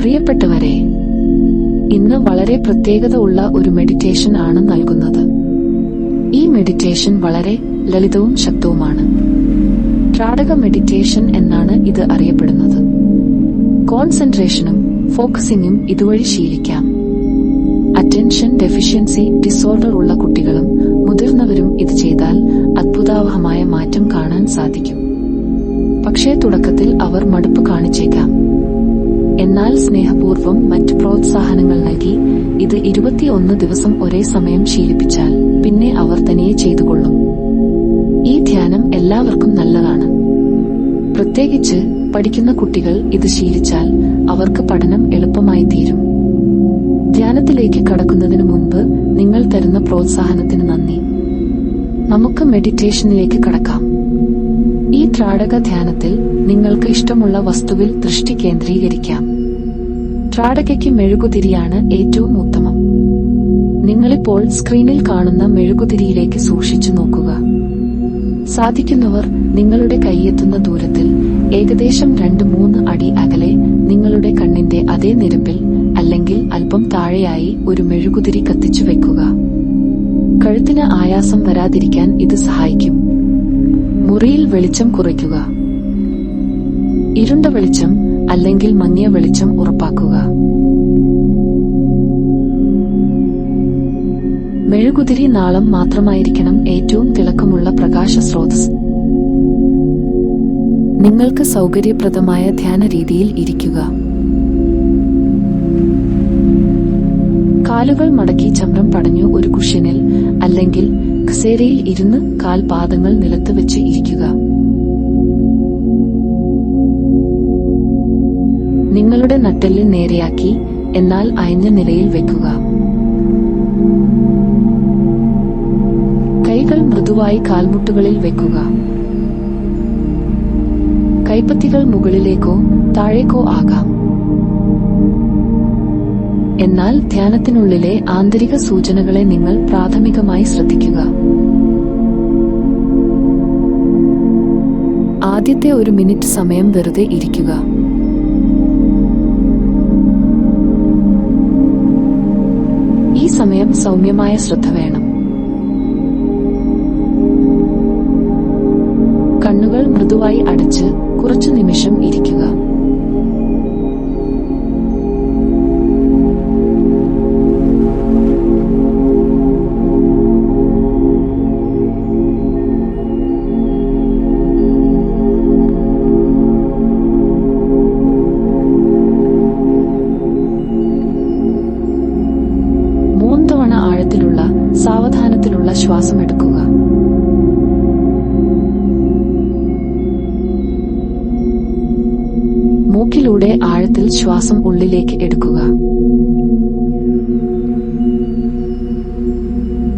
പ്രിയപ്പെട്ടവരെ ഇന്ന് വളരെ പ്രത്യേകത ഉള്ള ഒരു മെഡിറ്റേഷൻ ആണ് നൽകുന്നത്. ഈ മെഡിറ്റേഷൻ വളരെ ലളിതവും ശക്തവുമാണ്. ട്രാടക മെഡിറ്റേഷൻ എന്നാണ് ഇത് അറിയപ്പെടുന്നത്. കോൺസെൻട്രേഷനും ഫോക്കസിംഗും ഇതുവഴി ശീലിക്കാം. അറ്റൻഷൻ ഡെഫിഷ്യൻസി ഡിസോർഡർ ഉള്ള കുട്ടികളും മുതിർന്നവരും ഇത് ചെയ്താൽ അത്ഭുതാവഹമായ മാറ്റം കാണാൻ സാധിക്കും. പക്ഷേ തുടക്കത്തിൽ അവർ മടുപ്പ് കാണിച്ചേക്കാം. എന്നാൽ സ്നേഹപൂർവം മറ്റ് പ്രോത്സാഹനങ്ങൾ നൽകി ഇത് ഇരുപത്തിയൊന്ന് ദിവസം ഒരേ സമയം ശീലിപ്പിച്ചാൽ പിന്നെ അവർ തനിയെ ചെയ്തുകൊള്ളും. ഈ ധ്യാനം എല്ലാവർക്കും നല്ലതാണ്. പ്രത്യേകിച്ച് പഠിക്കുന്ന കുട്ടികൾ ഇത് ശീലിച്ചാൽ അവർക്ക് പഠനം എളുപ്പമായി തീരും. ധ്യാനത്തിലേക്ക് കടക്കുന്നതിന് മുമ്പ് നിങ്ങൾ തരുന്ന പ്രോത്സാഹനത്തിന് നന്ദി. നമുക്ക് മെഡിറ്റേഷനിലേക്ക് കടക്കാം. ഈ ത്രാടക ധ്യാനത്തിൽ നിങ്ങൾക്ക് ഇഷ്ടമുള്ള വസ്തുവിൽ ദൃഷ്ടി കേന്ദ്രീകരിക്കാം. ത്രാടകയ്ക്ക് മെഴുകുതിരിയാണ് ഏറ്റവും ഉത്തമം. നിങ്ങളിപ്പോൾ സ്ക്രീനിൽ കാണുന്ന മെഴുകുതിരിയിലേക്ക് സൂക്ഷിച്ചു നോക്കുക. സാധിക്കുന്നവർ നിങ്ങളുടെ കൈയെത്തുന്ന ദൂരത്തിൽ ഏകദേശം രണ്ട് മൂന്ന് അടി അകലെ നിങ്ങളുടെ കണ്ണിന്റെ അതേ നിരപ്പിൽ അല്ലെങ്കിൽ അല്പം താഴെയായി ഒരു മെഴുകുതിരി കത്തിച്ചു വെക്കുക. കഴുത്തിന് ആയാസം വരാതിരിക്കാൻ ഇത് സഹായിക്കും. മുറിയിൽ വെളിച്ചം കുറയ്ക്കുക. ഇരുണ്ട വെളിച്ചം അല്ലെങ്കിൽ മങ്ങിയ വെളിച്ചം ഉറപ്പാക്കുക. മെഴുകുതിരി നാളം മാത്രമായിരിക്കണം ഏറ്റവും തിളക്കമുള്ള പ്രകാശ സ്രോതസ്. നിങ്ങൾക്ക് സൗകര്യപ്രദമായ ധ്യാന രീതിയിൽ ഇരിക്കുക. കാലുകൾ മടക്കി ചമ്രം പടഞ്ഞു ഒരു കുഷ്യനിൽ അല്ലെങ്കിൽ ഖസേരയിൽ ഇരുന്ന് കാൽപാദങ്ങൾ നിലത്ത് വെച്ച് ഇരിക്കുക. നിങ്ങളുടെ നട്ടെല്ല് നേരെയാക്കി എന്നാൽ അയഞ്ഞ നിലയിൽ വെക്കുക. കൈകൾ മൃദുവായി കാൽമുട്ടുകളിൽ വെക്കുക. കൈപ്പത്തികൾ മുകളിലേക്കോ താഴേക്കോ ആകാം. എന്നാൽ ധ്യാനത്തിനുള്ളിലെ ആന്തരിക സൂചനകളെ നിങ്ങൾ പ്രാഥമികമായി ശ്രദ്ധിക്കുക. ആദ്യത്തെ ഒരു മിനിറ്റ് സമയം വെറുതെ ഇരിക്കുക. സമയം സൗമ്യമായ ശ്രദ്ധ വേണം. കണ്ണുകൾ മൃദുവായി അടച്ച് കുറച്ചു നിമിഷം ഇരിക്കുക. ശ്വാസം എടുക്കുക മൂക്കിലൂടെ ആഴത്തിൽ ശ്വാസം ഉള്ളിലേക്ക് എടുക്കുക.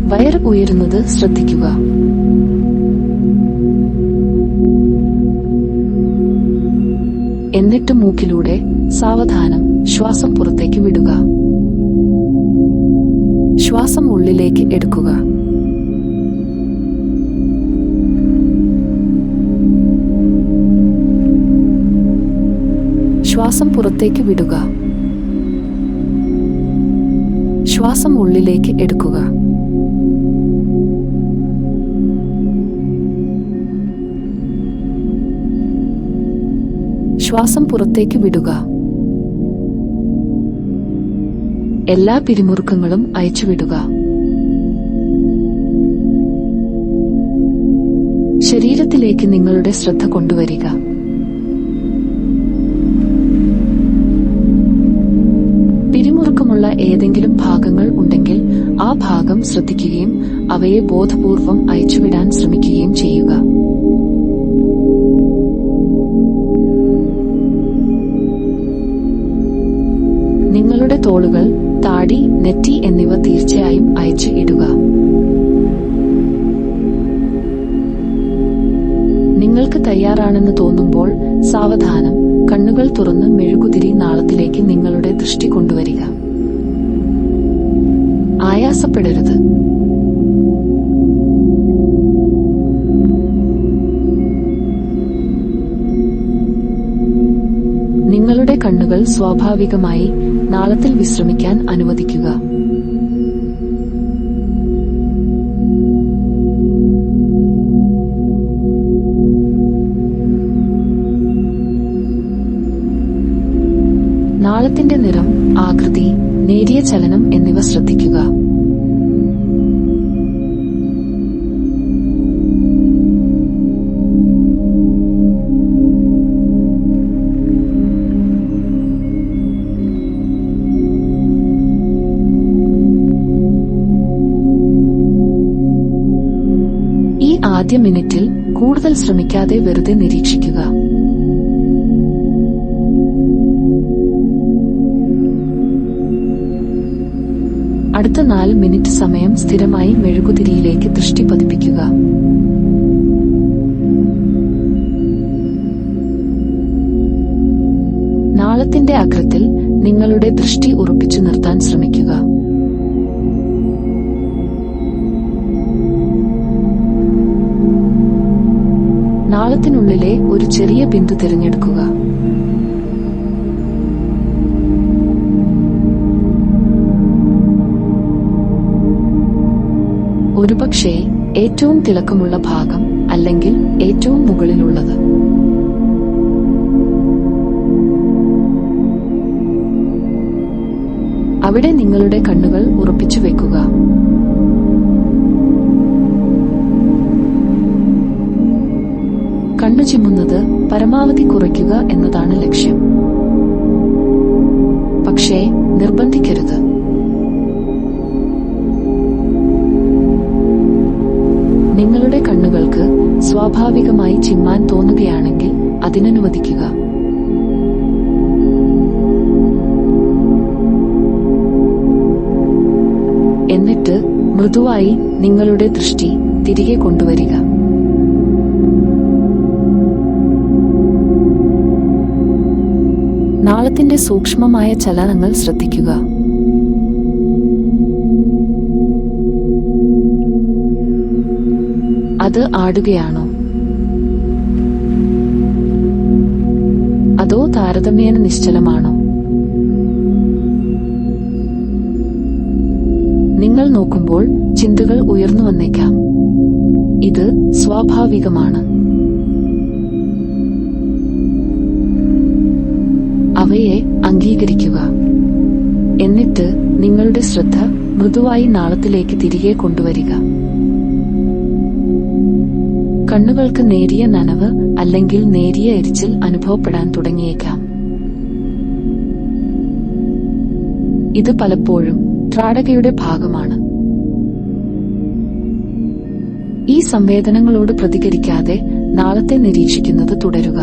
വയർ ഉയരുന്നത് ശ്രദ്ധിക്കുക. എന്നിട്ട് മൂക്കിലൂടെ സാവധാനം ശ്വാസം പുറത്തേക്ക് വിടുക. ശ്വാസം ഉള്ളിലേക്ക് എടുക്കുക. ശ്വാസം പുറത്തേക്ക് വിടുക. ശ്വാസം ഉള്ളിലേക്ക് എടുക്കുക. ശ്വാസം പുറത്തേക്ക് വിടുക. എല്ലാ പിരിമുറുക്കങ്ങളും അയച്ചുവിടുക ശരീരത്തിലേക്ക് നിങ്ങളുടെ ശ്രദ്ധ കൊണ്ടുവരിക. ഏതെങ്കിലും ഭാഗങ്ങൾ ഉണ്ടെങ്കിൽ ആ ഭാഗം ശ്രദ്ധിക്കുകയും അവയെ ബോധപൂർവം അയച്ചുവിടാൻ ശ്രമിക്കുകയും ചെയ്യുക. നിങ്ങളുടെ തോളുകൾ താടി നെറ്റി എന്നിവ തീർച്ചയായും അയച്ചു ഇടുക. നിങ്ങൾക്ക് തയ്യാറാണെന്ന് തോന്നുമ്പോൾ സാവധാനം കണ്ണുകൾ തുറന്ന് മെഴുകുതിരി നാളത്തിലേക്ക് നിങ്ങളുടെ ദൃഷ്ടി കൊണ്ടുവരിക. ആയാസപ്പെടരുത്. നിങ്ങളുടെ കണ്ണുകൾ സ്വാഭാവികമായി നാളത്തിൽ വിശ്രമിക്കാൻ അനുവദിക്കുക. ആദ്യ മിനിറ്റിൽ കൂടുതൽ ശ്രമിക്കാതെ വെറുതെ നിരീക്ഷിക്കുക. അടുത്ത നാല് മിനിറ്റ് സമയം സ്ഥിരമായി മെഴുകുതിരിയിലേക്ക് ദൃഷ്ടി പതിപ്പിക്കുക. നാളത്തിന്റെ അഗ്രത്തിൽ നിങ്ങളുടെ ദൃഷ്ടി ഉറപ്പിച്ചു നിർത്താൻ ശ്രമിക്കുക. നാളത്തിനുള്ളിലെ ഒരു ചെറിയ ബിന്ദു തിരഞ്ഞെടുക്കുക. ഒരുപക്ഷേ ഏറ്റവും തിളക്കമുള്ള ഭാഗം അല്ലെങ്കിൽ ഏറ്റവും മുകളിലുള്ളത്. അവിടെ നിങ്ങളുടെ കണ്ണുകൾ ഉറപ്പിച്ചു വെക്കുക. കണ്ണു ചിമ്മുന്നത് പരമാവധി കുറയ്ക്കുക എന്നതാണ് ലക്ഷ്യം. പക്ഷേ നിർബന്ധിക്കരുത്. നിങ്ങളുടെ കണ്ണുകൾക്ക് സ്വാഭാവികമായി ചിമ്മാൻ തോന്നുകയാണെങ്കിൽ അതിനനുവദിക്കുക. എന്നിട്ട് മൃദുവായി നിങ്ങളുടെ ദൃഷ്ടി തിരികെ കൊണ്ടുവരിക. നാളത്തിന്റെ സൂക്ഷ്മമായ ചലനങ്ങൾ ശ്രദ്ധിക്കുക. അത് ആടുകയാണോ? അതോ താരതമ്യേന നിശ്ചലമാണോ? നിങ്ങൾ നോക്കുമ്പോൾ ചിന്തകൾ ഉയർന്നു വന്നേക്കാം. ഇത് സ്വാഭാവികമാണ്. ശ്രദ്ധ മൃദുവായി നാളത്തിലേക്ക് തിരികെ കൊണ്ടുവരിക. കണ്ണുകൾക്ക് നേരിയ നനവ് അല്ലെങ്കിൽ നേരിയ എരിച്ചിൽ അനുഭവപ്പെടാൻ തുടങ്ങിയേക്കാം. ഇത് പലപ്പോഴും ട്രാടകയുടെ ഭാഗമാണ്. ഈ സംവേദനങ്ങളോട് പ്രതികരിക്കാതെ നാളത്തെ നിരീക്ഷിക്കുന്നത് തുടരുക.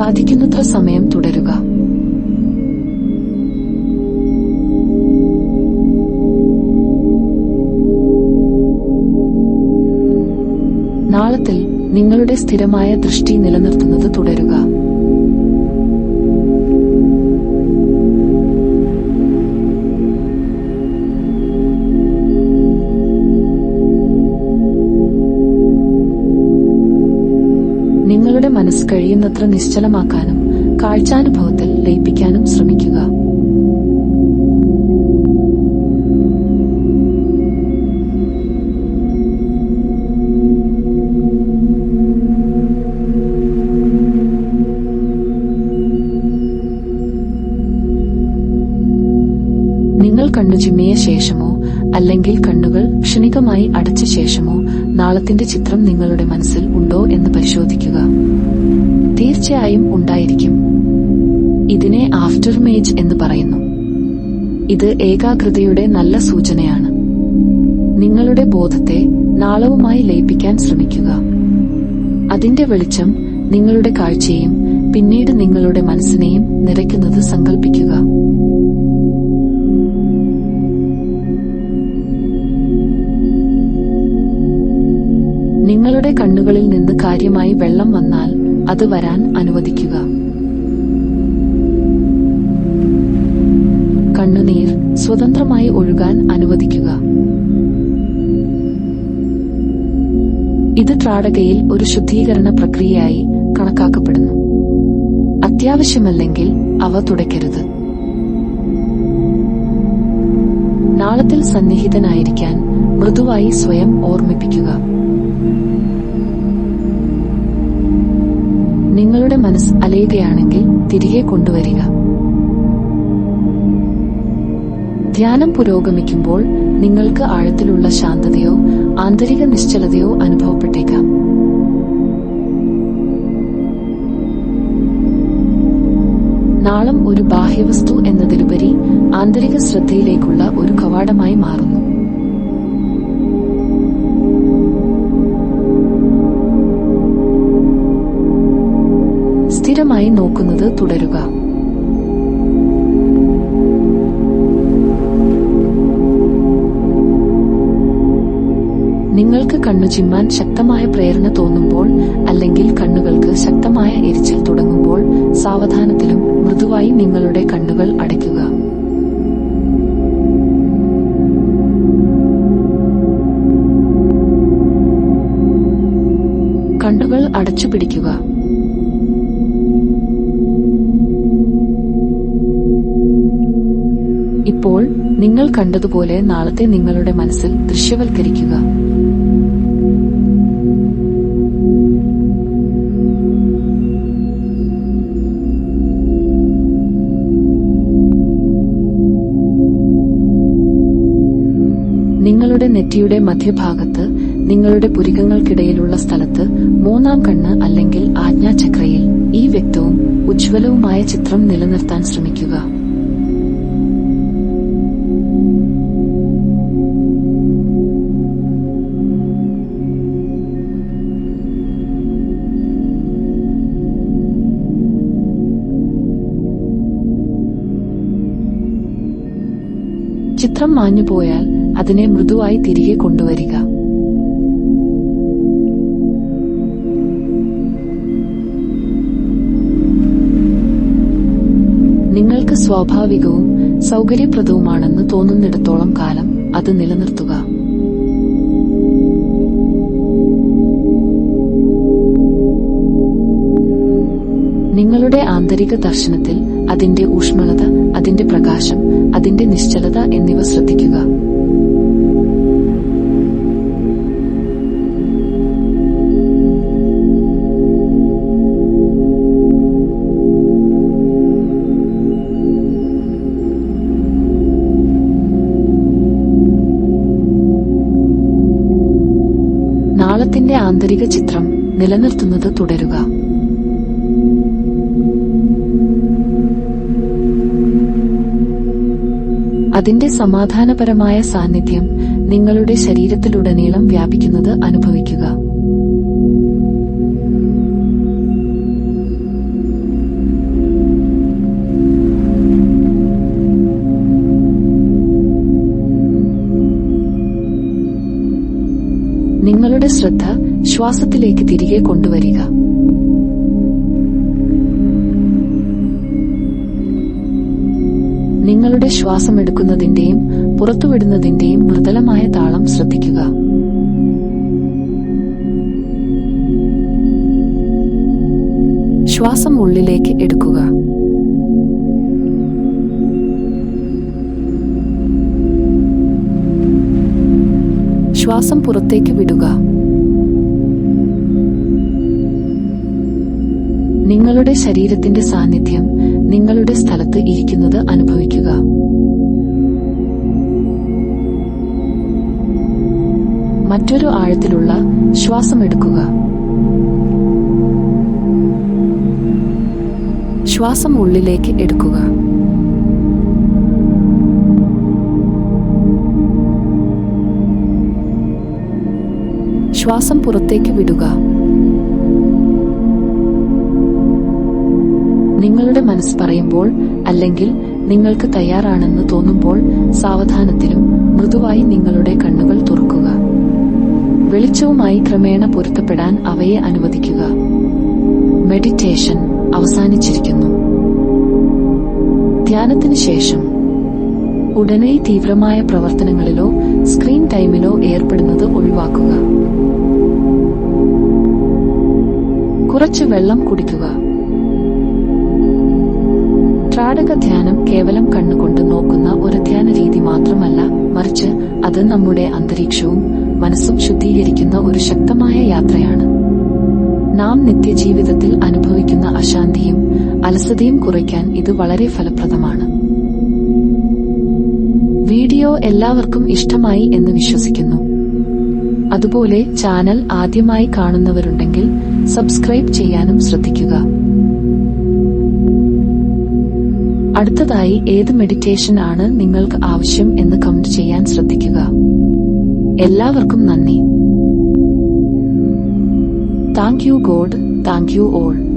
സാധിക്കുന്നത്ര സമയം തുടരുക. നാളത്തിൽ നിങ്ങളുടെ സ്ഥിരമായ ദൃഷ്ടി നിലനിർത്തുന്നത് തുടരുക. കഴിയുന്നത്ര നിശ്ചലമാക്കാനും കാഴ്ചാനുഭവത്തിൽ ലയിപ്പിക്കാനും ശ്രമിക്കുക. നിങ്ങൾ കണ്ണു ചിമ്മിയ ശേഷമോ അല്ലെങ്കിൽ കണ്ണുകൾ ക്ഷണികമായി അടച്ച ശേഷമോ നാളത്തിന്റെ ചിത്രം നിങ്ങളുടെ മനസ്സിൽ ഉണ്ടോ എന്ന് പരിശോധിക്കുക. തീർച്ചയായും ഉണ്ടായിരിക്കും. ഇതിനെ ആഫ്റ്റർമേജ് എന്ന് പറയുന്നു. ഇത് ഏകാഗ്രതയുടെ നല്ല സൂചനയാണ്. നിങ്ങളുടെ ബോധത്തെ നാളവുമായി ലയിപ്പിക്കാൻ ശ്രമിക്കുക. അതിന്റെ വെളിച്ചം നിങ്ങളുടെ കാഴ്ചയും പിന്നീട് നിങ്ങളുടെ മനസ്സിനെയും നിറയ്ക്കുന്നത് സങ്കല്പിക്കുക നിങ്ങളുടെ കണ്ണുകളിൽ നിന്ന് കാര്യമായി വെള്ളം വന്നാൽ അത് വരാൻ അനുവദിക്കുക. കണ്ണുനീർ സ്വതന്ത്രമായി ഒഴുകാൻ അനുവദിക്കുക. ഇത് ത്രാടകയിൽ ഒരു ശുദ്ധീകരണ പ്രക്രിയയായി കണക്കാക്കപ്പെടുന്നു. അത്യാവശ്യമല്ലെങ്കിൽ അവ തുടയ്ക്കരുത്. നാളത്തിൽ സന്നിഹിതനായിരിക്കാൻ മൃദുവായി സ്വയം ഓർമ്മിപ്പിക്കുക. നിങ്ങളുടെ മനസ്സ് അലയുകയാണെങ്കിൽ തിരികെ കൊണ്ടുവരിക. ധ്യാനം പുരോഗമിക്കുമ്പോൾ നിങ്ങൾക്ക് ആഴത്തിലുള്ള ശാന്തതയോ ആന്തരിക നിശ്ചലതയോ അനുഭവപ്പെട്ടേക്കാം. നാളം ഒരു ബാഹ്യവസ്തു എന്നതിലുപരി ആന്തരിക ശ്രദ്ധയിലേക്കുള്ള ഒരു കവാടമായി മാറുന്നു. സ്ഥിരമായി നോക്കുന്നത് തുടരുക. നിങ്ങൾക്ക് കണ്ണു ചിമ്മാൻ ശക്തമായ പ്രേരണ തോന്നുമ്പോൾ അല്ലെങ്കിൽ കണ്ണുകൾക്ക് ശക്തമായ എരിച്ചിൽ തുടങ്ങുമ്പോൾ സാവധാനത്തിലും മൃദുവായി നിങ്ങളുടെ കണ്ണുകൾ അടയ്ക്കുക. കണ്ണുകൾ അടച്ചു പിടിക്കുക ഇപ്പോൾ നിങ്ങൾ കണ്ടതുപോലെ നാളത്തെ നിങ്ങളുടെ മനസ്സിൽ ദൃശ്യവൽക്കരിക്കുക. നിങ്ങളുടെ നെറ്റിയുടെ മധ്യഭാഗത്ത് നിങ്ങളുടെ പുരികങ്ങൾക്കിടയിലുള്ള സ്ഥലത്ത് മൂന്നാം കണ്ണ് അല്ലെങ്കിൽ ആജ്ഞാചക്രയിൽ ഈ വ്യക്തവും ഉജ്ജ്വലവുമായ ചിത്രം നിലനിർത്താൻ ശ്രമിക്കുക. ചിത്രം മാഞ്ഞുപോയാൽ അതിനെ മൃദുവായി തിരികെ കൊണ്ടുവരിക. നിങ്ങൾക്ക് സ്വാഭാവികവും സൗകര്യപ്രദവുമാണെന്ന് തോന്നുന്നിടത്തോളം കാലം അത് നിലനിർത്തുക. നിങ്ങളുടെ ആന്തരിക ദർശനത്തിൽ അതിന്റെ ഊഷ്മളത അതിന്റെ പ്രകാശം അതിന്റെ നിശ്ചലത എന്നിവ ശ്രദ്ധിക്കുക. ആന്തരിക ചിത്രം നിലനിർത്തുന്നത് തുടരുക. അതിന്റെ സമാധാനപരമായ സാന്നിധ്യം നിങ്ങളുടെ ശരീരത്തിലുടനീളം വ്യാപിക്കുന്നത് അനുഭവിക്കുക. നിങ്ങളുടെ ശ്രദ്ധ ശ്വാസത്തിലേക്ക് തിരികെ കൊണ്ടുവരിക. നിങ്ങളുടെ ശ്വാസം എടുക്കുന്നതിന്റെയും പുറത്തുവിടുന്നതിന്റെയും മൃദുലമായ താളം ശ്രദ്ധിക്കുക. ശ്വാസം ഉള്ളിലേക്ക് എടുക്കുക. ശ്വാസം പുറത്തേക്ക് വിടുക. നിങ്ങളുടെ ശരീരത്തിന്റെ സാന്നിധ്യം നിങ്ങളുടെ സ്ഥലത്ത് ഇരിക്കുന്നത് അനുഭവിക്കുക. മറ്റൊരു ആഴത്തിലുള്ള ശ്വാസം എടുക്കുക ശ്വാസം ഉള്ളിലേക്ക് എടുക്കുക. ശ്വാസം പുറത്തേക്ക് വിടുക. നിങ്ങളുടെ മനസ്സ് പറയുമ്പോൾ അല്ലെങ്കിൽ നിങ്ങൾക്ക് തയ്യാറാണെന്ന് തോന്നുമ്പോൾ സാവധാനത്തിലും മൃദുവായി നിങ്ങളുടെ കണ്ണുകൾ തുറക്കുക. വെളിച്ചവുമായി ക്രമേണ പൊരുത്തപ്പെടാൻ അവയെ അനുവദിക്കുക. മെഡിറ്റേഷൻ അവസാനിച്ചിരിക്കുന്നു. ധ്യാനത്തിന് ശേഷം ഉടനെ തീവ്രമായ പ്രവർത്തനങ്ങളിലോ സ്ക്രീൻ ടൈമിലോ ഏർപ്പെടുന്നത് ഒഴിവാക്കുക. കുറച്ച് വെള്ളം കുടിക്കുക. ത്രാടക ധ്യാനം കേവലം കണ്ണുകൊണ്ട് നോക്കുന്ന ഒരു ധ്യാന രീതി മാത്രമല്ല മറിച്ച് അത് നമ്മുടെ അന്തരീക്ഷവും മനസ്സും ശുദ്ധീകരിക്കുന്ന ഒരു ശക്തമായ യാത്രയാണ്. നാം നിത്യജീവിതത്തിൽ അനുഭവിക്കുന്ന അശാന്തിയും അലസതയും കുറയ്ക്കാൻ ഇത് വളരെ ഫലപ്രദമാണ്. വീഡിയോ എല്ലാവർക്കും ഇഷ്ടമായി എന്ന് വിശ്വസിക്കുന്നു. അതുപോലെ ചാനൽ ആദ്യമായി കാണുന്നവരുണ്ടെങ്കിൽ സബ്സ്ക്രൈബ് ചെയ്യാനും ശ്രദ്ധിക്കുക. അടുത്തതായി ഏത് മെഡിറ്റേഷൻ ആണ് നിങ്ങൾക്ക് ആവശ്യം എന്ന് കമന്റ് ചെയ്യാൻ ശ്രദ്ധിക്കുക. എല്ലാവർക്കും നന്ദി. Thank you God thank you all